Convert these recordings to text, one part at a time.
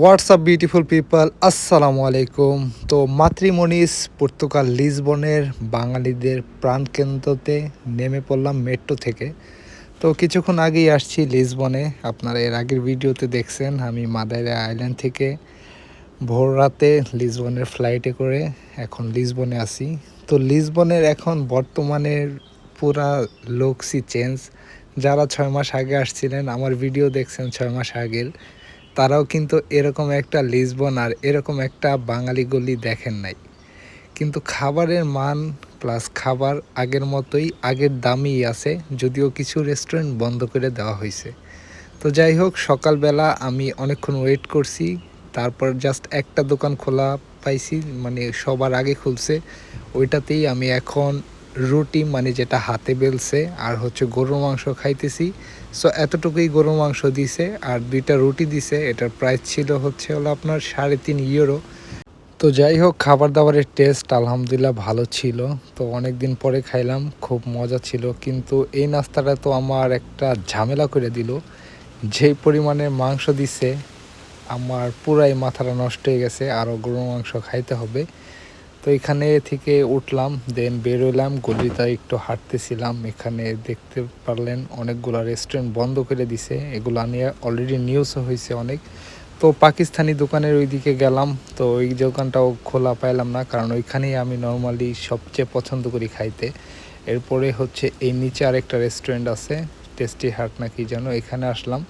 WhatsApp beautiful people আসসালামু আলাইকুম তো মাতৃমণিস পর্তুগাল লিসবনের বাঙালিদের প্রাণকেন্দ্রতে নেমে পড়লাম মেট্রো থেকে। তো কিছুক্ষণ আগেই আসছি লিসবনে আপনারা এর আগের ভিডিওতে দেখছেন, আমি মাদাইরা আইল্যান্ড থেকে ভোর রাতে লিসবনের ফ্লাইটে করে এখন লিসবনে আসি তো লিসবনের এখন বর্তমানের পুরা লোকসি চেঞ্জ যারা ছয় মাস আগে আসছিলেন, আমার ভিডিও দেখছেন ছয় মাস আগের। তারাও কিন্তু এরকম একটা লিসবন আর এরকম একটা বাঙালি গলি দেখেন নাই। কিন্তু খাবারের মান প্লাস খাবার আগের মতোই আগের দামই আছে, যদিও কিছু রেস্টুরেন্ট বন্ধ করে দেওয়া হয়েছে। তো যাই হোক, সকালবেলা আমি অনেকক্ষণ ওয়েট করছি, তারপর জাস্ট একটা দোকান খোলা পাইছি মানে সবার আগে খুলছে। ওইটাতেই আমি এখন রুটি মানে যেটা হাতে বেলছে আর হচ্ছে গরুর মাংস খাইতেছি। সো এতটুকুই গরুর মাংস দিছে আর দুইটা রুটি দিছে। এটার প্রাইস ছিল হচ্ছে হলো আপনার সাড়ে তিন ইউরো তো যাই হোক খাবার দাবারের টেস্ট আলহামদুলিল্লাহ ভালো ছিল। তো অনেক দিন পরে খাইলাম, খুব মজা ছিল। কিন্তু এই নাস্তাটা তো আমার একটা ঝামেলা করে দিল। যেই পরিমাণে মাংস দিছে, আমার পুরাই মাথাটা নষ্ট হয়ে গেছে। আরও গরুর মাংস খাইতে হবে। তো এখানে থেকে উঠলাম দেন বেরোলাম গলিটা একটু হাঁটতেছিলাম। এখানে দেখতে পারলেন অনেকগুলো রেস্টুরেন্ট বন্ধ করে দিছে। এগুলো নিয়ে অলরেডি নিউজও হয়েছে অনেক। তো পাকিস্তানি দোকানের ওইদিকে গেলাম। তো ওই দোকানটাও খোলা পাইলাম না, কারণ ওইখানেই আমি নর্মালি সবচেয়ে পছন্দ করি খাইতে। এরপরে হচ্ছে এই নিচে আরেকটা রেস্টুরেন্ট আছে টেস্টি হার্ট নাকি যেন, এখানে আসলাম।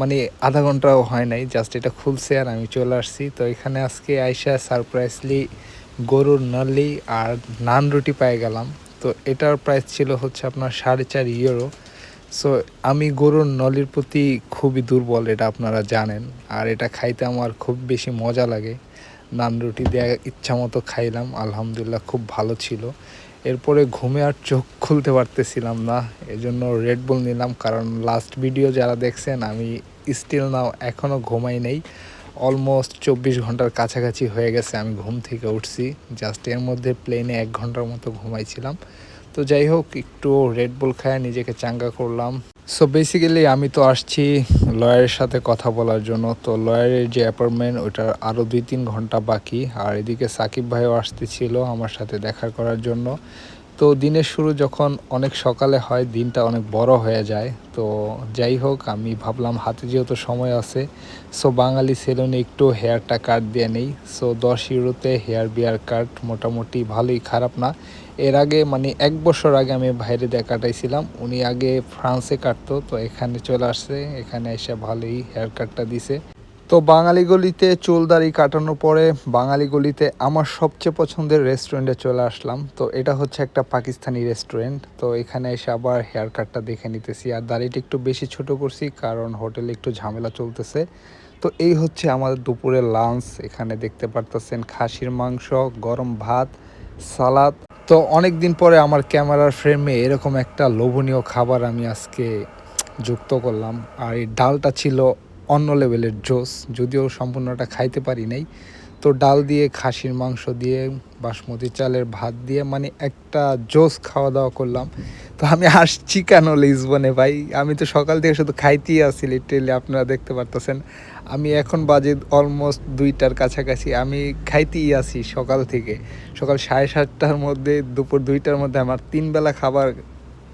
মানে আধা ঘন্টাও হয় নাই জাস্ট এটা খুলছে আর আমি চলে আসছি। তো এখানে আজকে আইসা সারপ্রাইজলি গরুর নালি আর নান রুটি পেয়ে গেলাম। তো এটার প্রাইস ছিল হচ্ছে আপনার সাড়ে চার ইউরো সো আমি গরুর নলির প্রতি খুবই দুর্বল, এটা আপনারা জানেন। আর এটা খাইতে আমার খুব বেশি মজা লাগে। নান রুটি দিয়ে ইচ্ছা মতো খাইলাম, আলহামদুলিল্লাহ খুব ভালো ছিল। এরপরে ঘুমে আর চোখ খুলতে পারতেছিলাম না, এজন্য রেড বুল নিলাম। কারণ লাস্ট ভিডিও যারা দেখছেন, আমি স্টিল নাও এখনও ঘুমাই নেই। অলমোস্ট চব্বিশ ঘণ্টার কাছাকাছি হয়ে গেছে। আমি ঘুম থেকে উঠছি। জাস্ট এর মধ্যে প্লেনে এক ঘণ্টার মতো ঘুমাইছিলাম। তো যাই হোক, একটু রেড বুল খায় নিজেকে চাঙ্গা করলাম। সো বেসিক্যালি আমি তো আসছি লয়ারের সাথে কথা বলার জন্য। তো লয়ারের যে অ্যাপয়েন্টমেন্ট ওইটার আরও দুই তিন ঘণ্টা বাকি। আর এদিকে সাকিব ভাইও আসতেছিল আমার সাথে দেখা করার জন্য। তো দিনের শুরু যখন অনেক সকালে হয়, দিনটা অনেক বড় হয়ে যায়। তো যাই হোক, আমি ভাবলাম হাতে যেহেতু সময় আছে সো বাঙালি সেলুনে একটু হেয়ারটা কাট দিয়ে নেই। সো দশ ইউরোতে হেয়ার বিয়ার কাট মোটামুটি ভালোই খারাপ না। এর আগে মানে এক বছর আগে আমি বাইরে দিয়ে কাটাইছিলাম, উনি আগে ফ্রান্সে কাটতো, তো এখানে চলে আসছে, এখানে এসে ভালোই হেয়ার কাটটা দিছে। তো বাঙালি গলিতে চুল দাড়ি কাটানোর পরে বাঙালি গলিতে আমার সবচেয়ে পছন্দের রেস্টুরেন্টে চলে আসলাম। তো এটা হচ্ছে একটা পাকিস্তানি রেস্টুরেন্ট তো এখানে এসে আবার হেয়ার কাটটা দেখে নিতেছি। আর দাড়িটা একটু বেশি ছোট করছি, কারণ হোটেলে একটু ঝামেলা চলতেছে। তো এই হচ্ছে আমাদের দুপুরের লাঞ্চ এখানে দেখতে পারতেছেন খাসির মাংস, গরম ভাত, সালাদ। তো অনেক দিন পরে আমার ক্যামেরার ফ্রেমে এরকম একটা লোভনীয় খাবার আমি আজকে যুক্ত করলাম। আর এই ডালটা ছিল অন্য লেভেলের জোস, যদিও সম্পূর্ণটা খাইতে পারি নাই। তো ডাল দিয়ে, খাসির মাংস দিয়ে, বাসমতি চালের ভাত দিয়ে মানে একটা জোস খাওয়া দাওয়া করলাম। তো আমি আসছি কেন লিসবনে ভাই? আমি তো সকাল থেকে শুধু খাইতেই আসি লিটারেলি আপনারা দেখতে পারতেছেন। আমি এখন বাজে অলমোস্ট দুইটার কাছাকাছি, আমি খাইতেই আসি সকাল থেকে। সকাল সাড়ে সাতটার মধ্যে, দুপুর দুইটার মধ্যে আমার তিন বেলা খাবার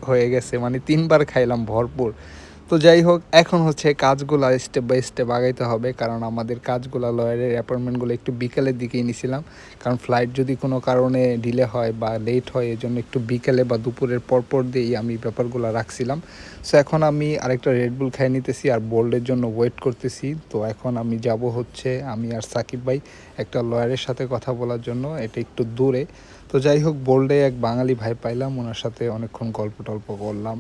হয়ে গেছে মানে তিনবার খাইলাম ভরপুর। তো যাই হোক, এখন হচ্ছে কাজগুলো স্টেপ বাই স্টেপ আগাইতে হবে, কারণ আমাদের কাজগুলো লয়ারের অ্যাপয়েন্টমেন্টগুলো একটু বিকেলের দিকেই নিছিলাম কারণ ফ্লাইট যদি কোনো কারণে ডিলে হয় বা লেট হয় এই জন্য একটু বিকেলে বা দুপুরের পরপর দিয়েই আমি ব্যাপারগুলো রাখছিলাম। সো এখন আমি আরেকটা রেডবুল খাই নিতেছি আর বোল্ডের জন্য ওয়েট করতেছি। তো এখন আমি যাব হচ্ছে, আমি আর সাকিব ভাই একটা লয়ারের সাথে কথা বলার জন্য, এটা একটু দূরে। তো যাই হোক বোল্ডে এক বাঙালি ভাই পাইলাম, ওনার সাথে অনেকক্ষণ গল্প টল্প করলাম।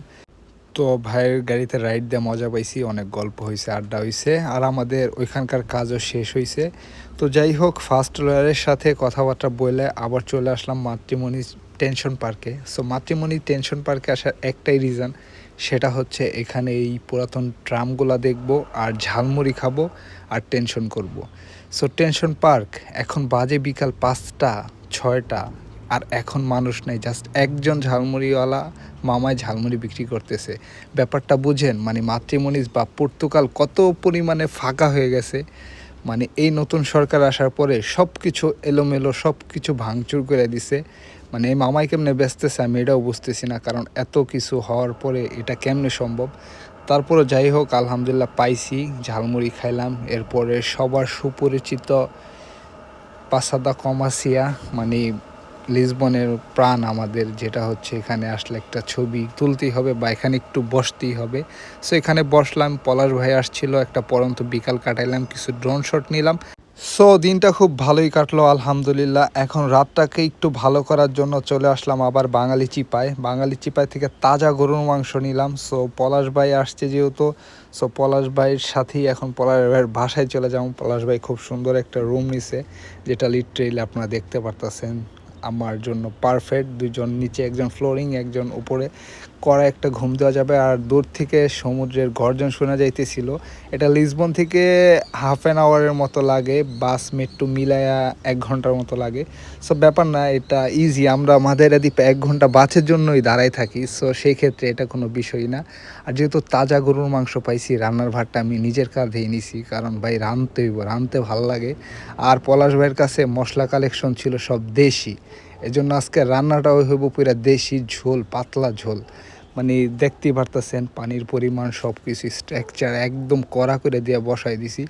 তো ভাইয়ের গাড়িতে রাইড দিয়ে মজা পাইছি, অনেক গল্প হয়েছে আড্ডা হয়েছে আর আমাদের ওইখানকার কাজও শেষ হয়েছে তো যাই হোক ফার্স্ট লয়ারের সাথে কথাবার্তা বলে আবার চলে আসলাম মাতৃমণি টেনশন পার্কে সো মাতৃমণি টেনশন পার্কে আসার একটাই রিজন সেটা হচ্ছে এখানে এই পুরাতন ট্রামগুলা দেখব, আর ঝালমুড়ি খাব, আর টেনশন করব। সো টেনশন পার্ক এখন বাজে বিকাল পাঁচটা, ছয়টা। আর এখন মানুষ নেই জাস্ট একজন ঝালমুড়িওয়ালা মামায় ঝালমুড়ি বিক্রি করতেছে। ব্যাপারটা বুঝেন মানে মাতৃমণিস বা পর্তুগাল কত পরিমাণে ফাঁকা হয়ে গেছে মানে এই নতুন সরকার আসার পরে সব কিছু এলোমেলো সব কিছু ভাঙচুর করে দিছে। মানে এই মামাই কেমনে বেচতেছে আমি এটাও বুঝতেছি না, কারণ এত কিছু হওয়ার পরে এটা কেমনে সম্ভব? তারপরে যাই হোক, আলহামদুলিল্লাহ পাইছি, ঝালমুড়ি খাইলাম, এরপরে সবার সুপরিচিত পাসাদা কমাসিয়া মানে লিসবনের প্রাণ আমাদের, যেটা হচ্ছে এখানে আসলে একটা ছবি তুলতেই হবে বা এখানে একটু বসতেই হবে। সো এখানে বসলাম, পলাশ ভাই আসছিল, একটা পরন্ত বিকাল কাটাইলাম, কিছু ড্রোন শট নিলাম। সো দিনটা খুব ভালোই কাটলো, আলহামদুলিল্লাহ। এখন রাতটাকে একটু ভালো করার জন্য চলে আসলাম আবার বাঙালি চিপায়। বাঙালি চিপায় থেকে তাজা গরুর মাংস নিলাম। সো পলাশ ভাই আসছে যেহেতু। সো পলাশ ভাইয়ের সাথেই এখন পলাশ ভাইয়ের বাসায় চলে যাব। পলাশ ভাই খুব সুন্দর একটা রুম নিছে, যেটা লিটারেলি আপনারা দেখতে পারতেছেন। আমার জন্য পারফেক্ট দুজন নিচে একজন ফ্লোরিং একজন উপরে। করা একটা ঘুম দেওয়া যাবে আর দূর থেকে সমুদ্রের গর্জন শোনা যাইতেছিল। এটা লিসবন থেকে হাফ অ্যান আওয়ারের মতো লাগে, বাস মেট্রো মিলায়া এক ঘণ্টার মতো লাগে। সো ব্যাপার না, এটা ইজি আমরা মাদাইরা দ্বীপে এক ঘণ্টা বাসের জন্যই দাঁড়াই থাকি, সো সেই ক্ষেত্রে এটা কোনো বিষয় না। আর যেহেতু তাজা গরুর মাংস পাইছি, রান্নার ভাতটা আমি নিজের কাঁধেই নিছি, কারণ ভাই রাঁধতে হইব, রাঁধতে ভালো লাগে। আর পলাশ ভাইয়ের কাছে মশলা কালেকশন ছিল সব দেশি, এজন্য আজকে রান্নাটাও হইব পুরা দেশি ঝোল, পাতলা ঝোল। মানে দেখতে পারতেছেন, পানির পরিমাণ সব কিছু স্ট্রাকচার একদম কড়া করে দিয়ে বসাই দিছি।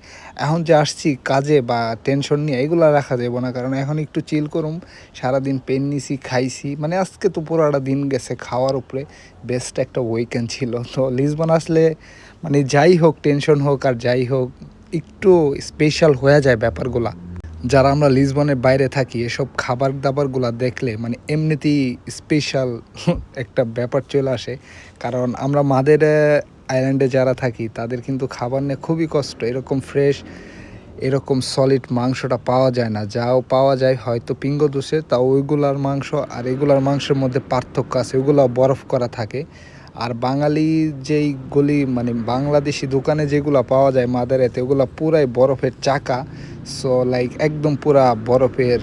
এখন যে আসছি কাজে বা টেনশন নিয়ে, এগুলো রাখা যাবে না, কারণ এখন একটু চিল করুম, সারাদিন পেন নিছি, খাইছি মানে আজকে তো পুরোটা দিন গেছে খাওয়ার উপরে বেস্ট একটা উইকেন্ড ছিল। তো লিসবন আসলে মানে যাই হোক টেনশন হোক আর যাই হোক, একটু স্পেশাল হয়ে যায় ব্যাপারগুলা। যারা আমরা লিসবনের বাইরে থাকি, এসব খাবার দাবারগুলো দেখলে মানে এমনিতেই স্পেশাল একটা ব্যাপার চলে আসে। কারণ আমরা মাদের আইল্যান্ডে যারা থাকি, তাদের কিন্তু খাবার নিয়ে খুবই কষ্ট। এরকম ফ্রেশ এরকম সলিড মাংসটা পাওয়া যায় না। যাও পাওয়া যায়, হয়তো পিঙ্গ দোষে, তা ওইগুলার মাংস আর এগুলার মাংসের মধ্যে পার্থক্য আছে, ওইগুলো বরফ করা থাকে। আর বাঙালি যেই গলি মানে বাংলাদেশি দোকানে যেগুলো পাওয়া যায় মাদারেতে, ওগুলো পুরাই বরফের চাকা। সো লাইক একদম পুরা বরফের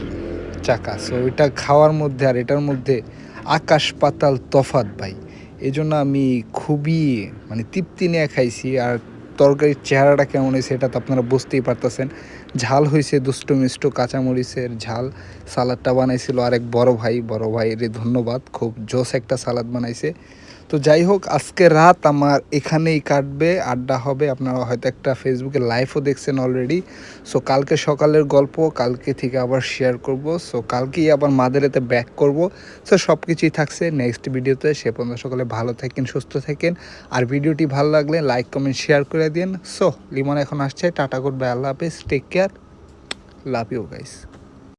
চাকা। সো এটা খাওয়ার মধ্যে আর এটার মধ্যে আকাশ পাতাল তফাত ভাই। এই জন্য আমি খুবই মানে তৃপ্তি নিয়ে খাইছি। আর তরকারির চেহারাটা কেমন হয়েছে এটা তো আপনারা বুঝতেই পারতেছেন। ঝাল হয়েছে দুষ্টু মিষ্ট কাঁচামরিচের ঝাল। সালাদটা বানাইছিল আরেক বড় ভাই। বড় ভাইয়ের ধন্যবাদ। খুব জোস একটা সালাদ বানাইছে। তো যাই হোক, আজকে রাত আমার এখানেই কাটবে, আড্ডা হবে। আপনারা হয়তো একটা ফেসবুকে লাইভও দেখছেন অলরেডি সো কালকে সকালের গল্প, কালকে থেকে আবার শেয়ার করব। সো কালকেই আবার মাদারেতে ব্যাক করব। সো সব কিছুই থাকছে। নেক্সট ভিডিওতে সে পর্যন্ত সকালে ভালো থাকেন, সুস্থ থাকেন। আর ভিডিওটি ভালো লাগলে লাইক কমেন্ট শেয়ার করে দিন। সো লিমন এখন আসছে। টাটা বাই আল্লাহ হাফিজ। Take care love you guys